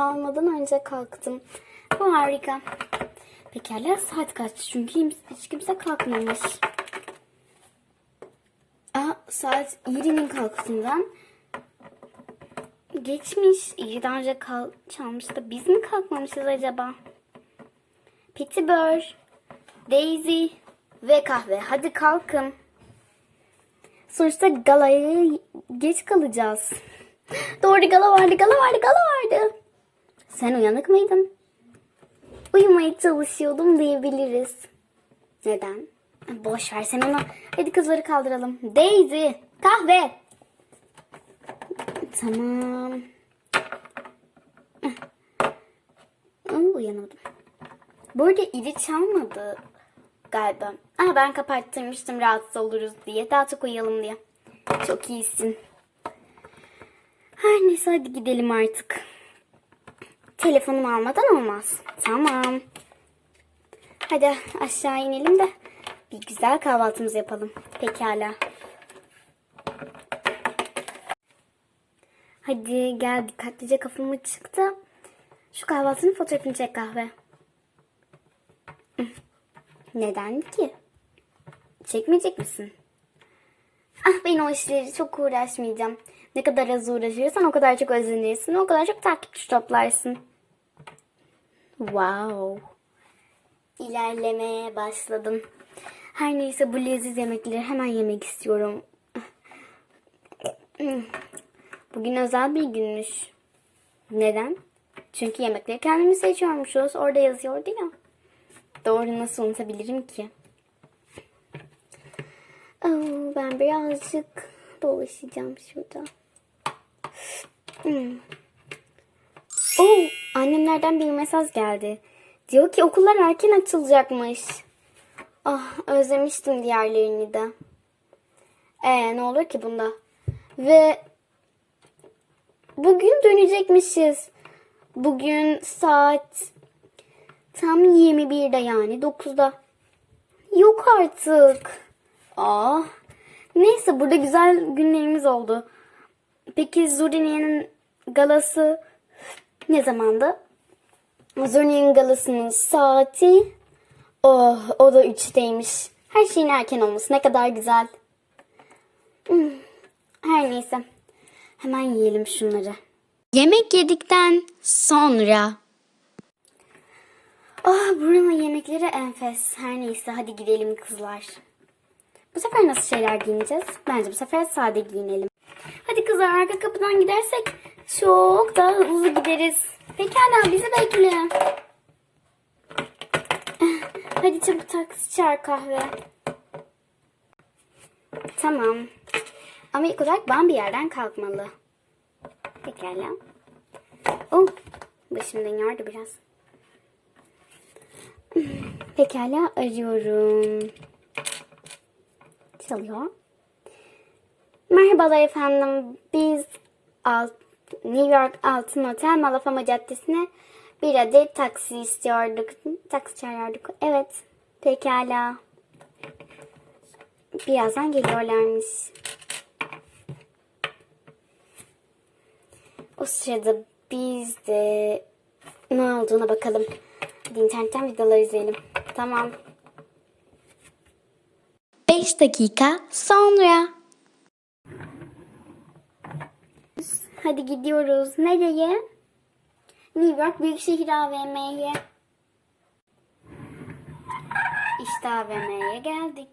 çalmadan önce kalktım. Bu harika. Pekala saat kaç? Çünkü hiç, kimse kalkmamış. Aa, saat 7'nin kalktığından geçmiş. İyi daha önce kal çalmış biz mi kalkmamışız acaba? Petibör, Daisy ve kahve. Hadi kalkın. Sonuçta galaya geç kalacağız. Doğru gala vardı, gala vardı, gala vardı. Sen uyanık mıydın? Uyumaya çalışıyordum diyebiliriz. Neden? Boş ver sen onu. Hadi kızları kaldıralım. Daisy, kahve. Tamam. Uyanamadım. Bu arada iri çalmadı galiba. Aa, ben kapattırmıştım rahatsız oluruz diye. Daha çok uyuyalım diye. Çok iyisin. Her neyse hadi gidelim artık. Telefonumu almadan olmaz. Tamam. Hadi aşağı inelim de bir güzel kahvaltımızı yapalım. Pekala. Hadi gel dikkatlice kafamı çıktı. Şu kahvaltının fotoğrafını çek kahve. Neden ki? Çekmeyecek misin? Ah ben o işleri çok uğraşmayacağım. Ne kadar az uğraşırsan o kadar çok özenirsin. O kadar çok takipçi toplarsın. Wow. İlerlemeye başladım. Her neyse bu leziz yemekleri hemen yemek istiyorum. Bugün özel bir günmüş. Neden? Çünkü yemekleri kendimiz seçiyormuşuz. Orada yazıyordu ya. Doğru nasıl unutabilirim ki? Oh, ben birazcık dolaşacağım şurada. Hmm. Oh, annemlerden bir mesaj geldi. Diyor ki okullar erken açılacakmış. Ah, özlemiştim diğerlerini de. Ee, ne olur ki bunda? Ve bugün dönecekmişiz. Bugün saat tam 21'de yani 9'da. Yok artık. Ah. Neyse burada güzel günlerimiz oldu. Peki Zurine'nin galası ne zamandı? Zurine'nin galasının saati oh o da 3'teymiş. Her şeyin erken olması ne kadar güzel. Hmm, Her neyse. Hemen yiyelim şunları. Yemek yedikten sonra. Ah buranın yemekleri enfes. Her neyse hadi gidelim kızlar. Bu sefer nasıl şeyler giyineceğiz? Bence bu sefer sade giyinelim. Hadi kızlar arka kapıdan gidersek çok daha hızlı gideriz. Pekala bizi bekle. Hadi çabuk taksi çağır kahve. Tamam. Ama ilk olarak ben bir yerden kalkmalı. Pekala. Oh, başım dönüyordu biraz. Pekala arıyorum. Çalıyor. Merhabalar efendim. Biz alt, New York Altın Otel Malafama Caddesi'ne bir adet taksi istiyorduk. Taksi çağırıyorduk. Evet. Pekala. Birazdan geliyorlarmış. O sırada biz de ne olduğuna bakalım. Hadi internetten videolar izleyelim. Tamam. 5 dakika sonra. Hadi gidiyoruz. Nereye? New York Büyükşehir AVM'ye. İşte AVM'ye geldik.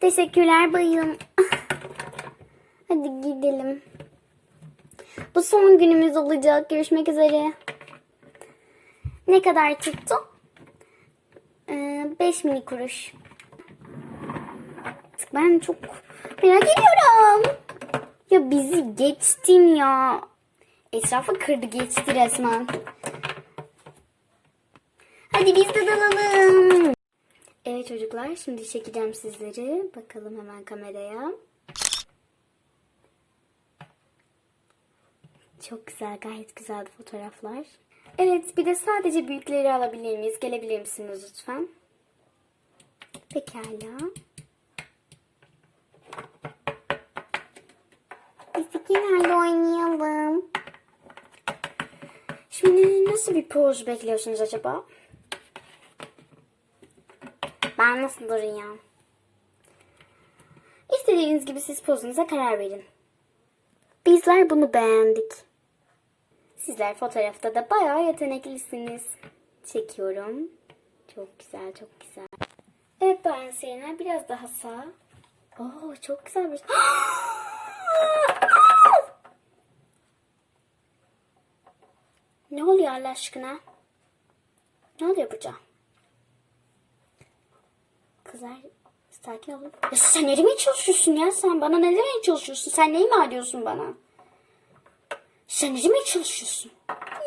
Teşekkürler bayım. Hadi gidelim. Bu son günümüz olacak. Görüşmek üzere. Ne kadar tuttu? 5 mini kuruş. Ben çok merak ediyorum. Ya bizi geçtin ya. Etrafı kırdı geçti resmen. Hadi biz de dalalım. Evet çocuklar şimdi çekeceğim sizleri. Bakalım hemen kameraya. Çok güzel gayet güzel fotoğraflar. Evet bir de sadece büyükleri alabilir miyiz? Gelebilir misiniz lütfen? Pekala. İkilerle oynayalım. Şimdi nasıl bir poz bekliyorsunuz acaba? Ben nasıl durayım? İstediğiniz gibi siz pozunuza karar verin. Bizler bunu beğendik. Sizler fotoğrafta da bayağı yeteneklisiniz. Çekiyorum. Çok güzel, çok güzel. Evet Bayan Serena biraz daha sağ. Oo çok güzel bir... ne oluyor Allah aşkına? Ne oluyor burada? Kızlar sakin olun. Ya sen ne çalışıyorsun ya? Sen bana ne çalışıyorsun? Sen neyi mi arıyorsun bana? Sen ne çalışıyorsun?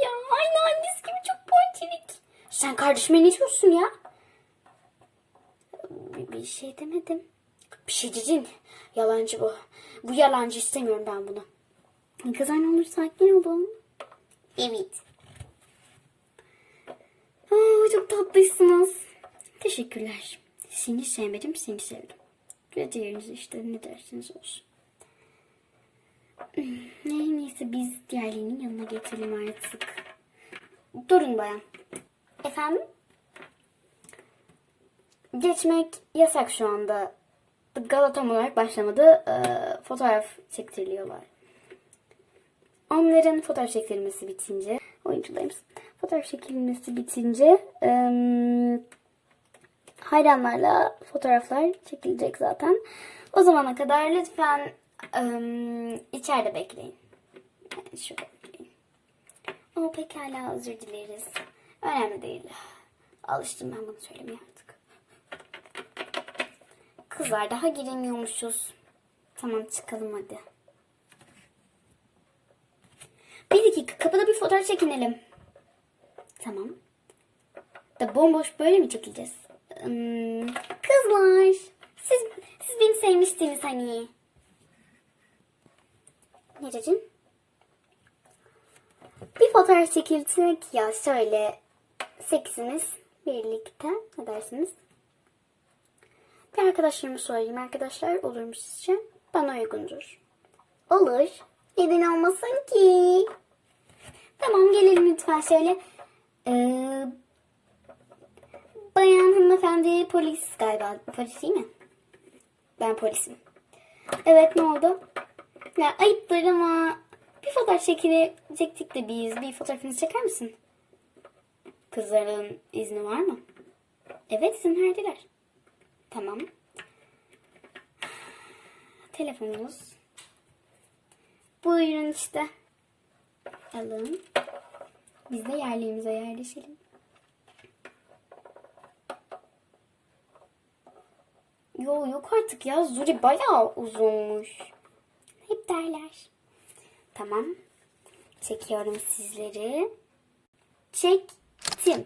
Ya aynı annesi gibi çok ponçilik. Sen kardeşime ne diyorsun ya? Bir, bir şey demedim. Bir şey dedin. Yalancı bu. Bu yalancı istemiyorum ben bunu. Kızlar ne olur sakin olun. Evet. Aa, çok tatlısınız. Teşekkürler. Seni sevmedim, seni sevdim. Ve diğeriniz işte ne dersiniz olsun. Hmm, Neyse biz diğerlerinin yanına geçelim artık. Durun bayan. Efendim? Geçmek yasak şu anda. Gala tam olarak başlamadı. Ee, fotoğraf çektiriliyorlar. Onların fotoğraf çektirilmesi bitince, oyuncularımız fotoğraf çekilmesi bitince em, hayranlarla fotoğraflar çekilecek zaten. O zamana kadar lütfen em, içeride bekleyin. Yani şurada bekleyin. O pekala özür dileriz. Önemli değil. Alıştım ben bunu söylemeye artık. Kızlar daha giremiyormuşuz. Tamam çıkalım hadi. Bir dakika kapıda bir fotoğraf çekinelim. Tamam. Da bomboş böyle mi çekeceğiz? Kızlar. Siz, siz beni sevmiştiniz hani. Ne dedin? Bir fotoğraf çekilsek ya şöyle seksiniz birlikte ne dersiniz? Bir arkadaşlarıma sorayım arkadaşlar olur mu sizce? Bana uygundur. Olur. Neden olmasın ki? Tamam gelelim lütfen şöyle. Ee, bayan hanımefendi polis galiba. Polis değil mi? Ben polisim. Evet ne oldu? Ya ayıptır ama bir fotoğraf çekilecektik de biz. Bir fotoğrafınızı çeker misin? Kızların izni var mı? Evet izin verdiler. Tamam. Telefonunuz. Buyurun işte. Alın. Biz de yerliğimize yerleşelim. Yo yok artık ya. Zuri bayağı uzunmuş. Hep derler. Tamam. Çekiyorum sizleri. Çektim.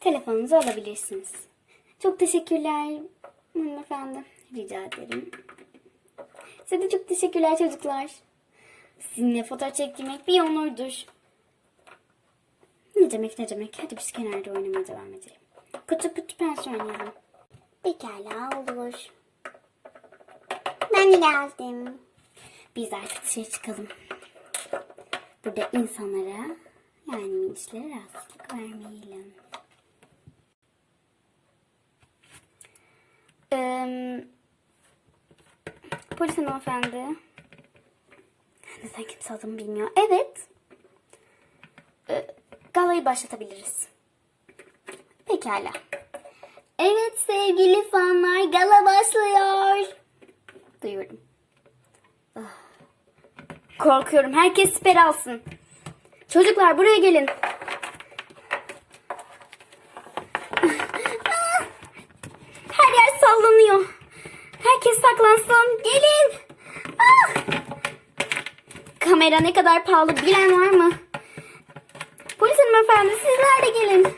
Telefonunuzu alabilirsiniz. Çok teşekkürler hanımefendi. Rica ederim. Size de çok teşekkürler çocuklar. Sizinle fotoğraf çektirmek bir onurdur. Ne demek ne demek. Hadi biz kenarda oynamaya devam edelim. Kutu kutu pense oynayalım. Pekala olur. Ben geldim. Biz artık dışarı çıkalım. Burada insanlara yani minişlere rahatsızlık vermeyelim. Ee, polis hanımefendi. Neden kimse adımı bilmiyor. Evet. Ee, galayı başlatabiliriz. Pekala. Evet sevgili fanlar gala başlıyor. Duyuyorum. Ah. Korkuyorum. Herkes siper alsın. Çocuklar buraya gelin. Ah. Her yer sallanıyor. Herkes saklansın. Gelin. Ah. Kamera ne kadar pahalı bilen var mı? Hanımefendi siz nerede gelin?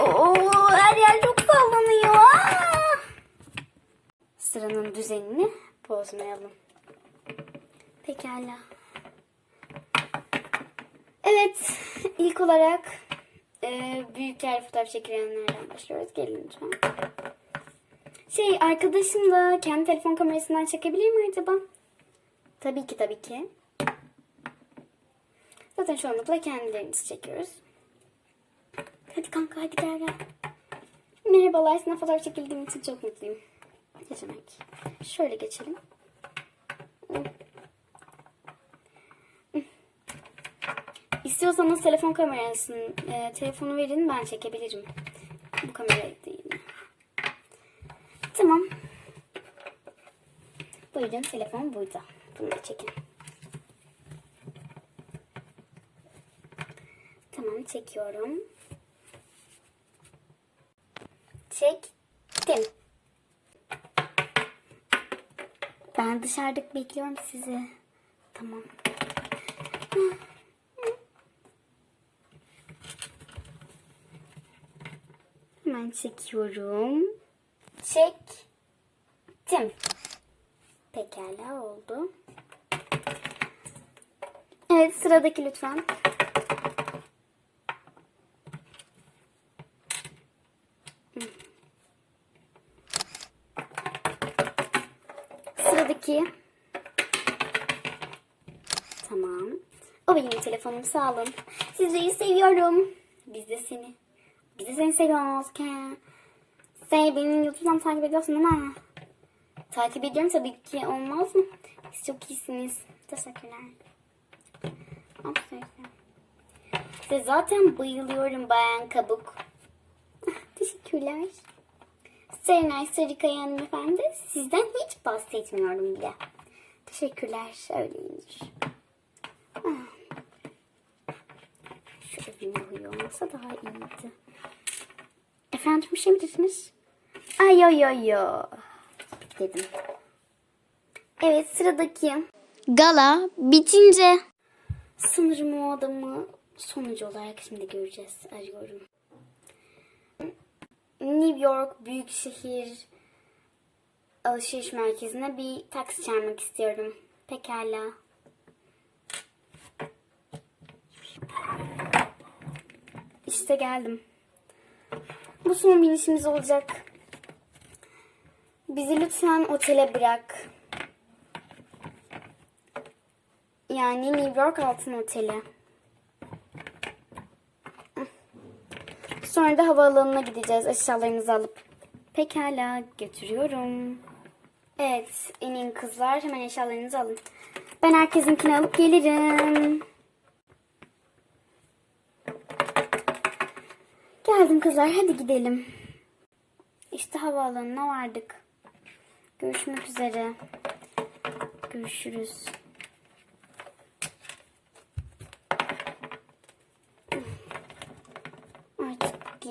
Oo, her yer çok sallanıyor. Sıranın düzenini bozmayalım. Pekala. Evet, ilk olarak e, büyük yer fotoğraf çekilenlerden başlıyoruz. Gelin lütfen. Şey, arkadaşım da kendi telefon kamerasından çekebilir mi acaba? Tabii ki, tabii ki. Zaten çoğunlukla kendilerimiz çekiyoruz. Hadi kanka hadi gel gel. Merhabalar sana fotoğraf çekildiğim için çok mutluyum. Ne demek? Şöyle geçelim. İstiyorsanız telefon kamerasını, e, telefonu verin ben çekebilirim. Bu kamera değil. Tamam. Buyurun telefon burada. Bunu da çekin. Tamam çekiyorum. Çektim. Ben dışarıda bekliyorum sizi. Tamam. Hemen çekiyorum. Çektim. Pekala oldu. Evet sıradaki lütfen. Sıradaki. Tamam. O benim telefonum sağ olun. Sizleri seviyorum. Biz de seni. Biz de seni seviyoruz. Sen beni YouTube'dan takip ediyorsun değil mi? Takip ediyorum tabii ki olmaz mı? Siz çok iyisiniz. Teşekkürler. Size zaten bayılıyorum bayan kabuk. Teşekkürler. Serenay Sarıkaya hanımefendi. Sizden hiç bahsetmiyorum bile. Teşekkürler. Öyleymiş. Ah. Şu evin huyu olmasa daha iyiydi. Efendim bir şey mi dediniz? Ay yo yo yo. Dedim. Evet sıradaki. Gala bitince. Sanırım o adamı sonucu olarak şimdi göreceğiz. Arıyorum. New York Büyükşehir alışveriş merkezine bir taksi çağırmak istiyorum. Pekala. İşte geldim. Bu son binişimiz olacak. Bizi lütfen otele bırak. Yani New York Altın Oteli. Sonra da havaalanına gideceğiz eşyalarımızı alıp. Pekala götürüyorum. Evet inin kızlar hemen eşyalarınızı alın. Ben herkesinkini alıp gelirim. Geldim kızlar hadi gidelim. İşte havaalanına vardık. Görüşmek üzere. Görüşürüz.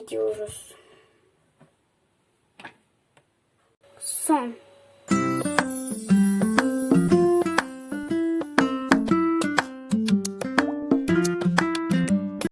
Gidiyoruz.